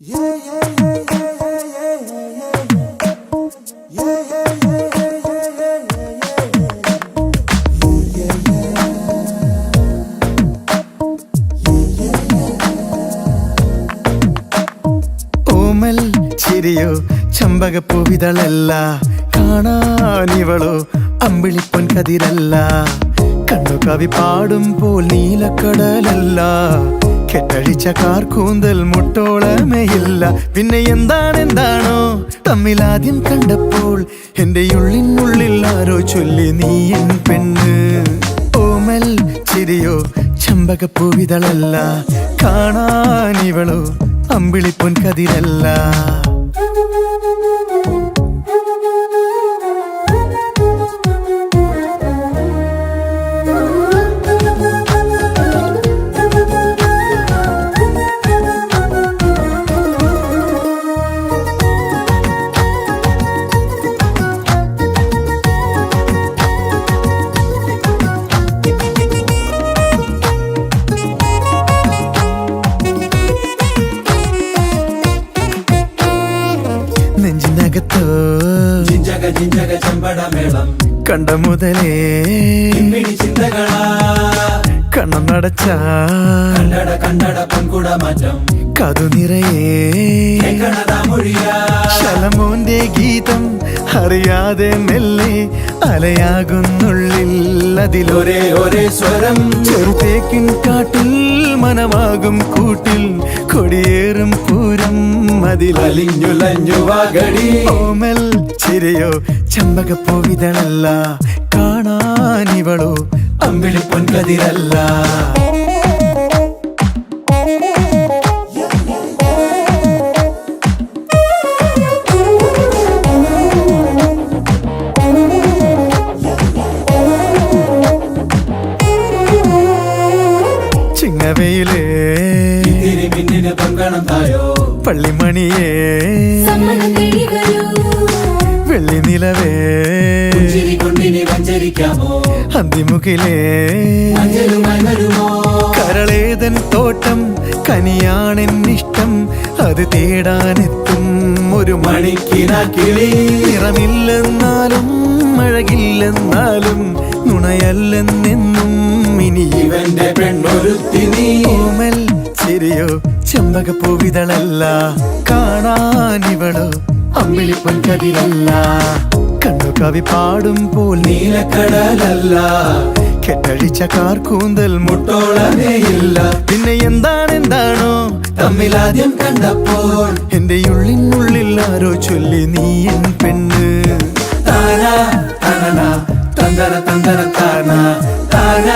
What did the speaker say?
ഓമൽ ചിരിയോ ചമ്പകപ്പൂവിതളല്ല കാണാനിവളോ അമ്പിളിപ്പൊൻ കതിരല്ല. കണ്ണു കവി പാടുമ്പോൾ നീലക്കടലല്ല. കെട്ടഴിച്ച കാർ കൂന്തൽ മുട്ടോളമേയില്ല. പിന്നെ എന്താണ് എന്താണോ തമ്മിലാദ്യം കണ്ടപ്പോൾ എന്റെ ഉള്ളിനുള്ളിൽ ആരോ ചൊല്ലി നീ എൻ പെണ്ണ്. ഓമൽ ചിരിയോ ചമ്പകപ്പൂവിതളല്ല. കാണാനിവളോ അമ്പിളിപ്പൊൻ കതിരല്ല ജിഞ്ചക ചെമ്പടമേളം കണ്ട മുതലേ ചിന്തകളാ. കണ്ണം നടച്ച കണ്ടട കണ്ടട പൊൻകുട മാറ്റം. കതു നിറയേ ശലമോന്റെ ഗീതം അറിയാതെ മെല്ലെ അലയാകുന്നുള്ളിൽ അതിൽ ഒരേ ഒരേ സ്വരം. ചെറുതേക്കിൻ കാട്ടിൽ മനമാകും കൂട്ടിൽ കൊടിയേറും അതിലലി അലിഞ്ഞുലഞ്ഞു വാഗടി ഓമൽ ചിരയോ ചമ്പകപ്പൂവിതളല്ല കാണാനിവളോ അമ്പിളി പൊൻകതിരല്ല ചിങ്ങവയിലേ പൊങ്കണം തായോ? പള്ളിമണിയേ. വെള്ളി നിലവേ അന്തിമുഖിലേ അന്തിമുകിലേ. കരളേതൻ തോട്ടം കനിയാണെൻ ഇഷ്ടം അത് തേടാനെത്തും ഒരു മണി മണിക്കിനാ കിളി നിറമില്ലെന്നാലും അഴകില്ലെന്നാലും നുണയല്ലെന്നെന്നും ഇനി ഇവന്റെ പെണ്ണൊരുത്തിനീ ഓമൽ ചിരിയോ? ചെമ്പകപ്പൂവിതളല്ല കാണാനിവളോ അമ്പിളിപ്പൊൻ കതിരല്ല. കണ്ണു കവി പാടും പോൽ നീലക്കടലല്ല. കെട്ടഴിച്ച കാർ കൂന്തൽ മുട്ടോളമേയില്ല. പിന്നെ എന്താണ് എന്താണോ? തമ്മിലാദ്യം കണ്ടപ്പോൾ എന്റെ ഉള്ളിനുള്ളിൽ ആരോ ചൊല്ലി നീ എൻ പെണ്ണ്. താന തനന തന്തര തന്തര താന താന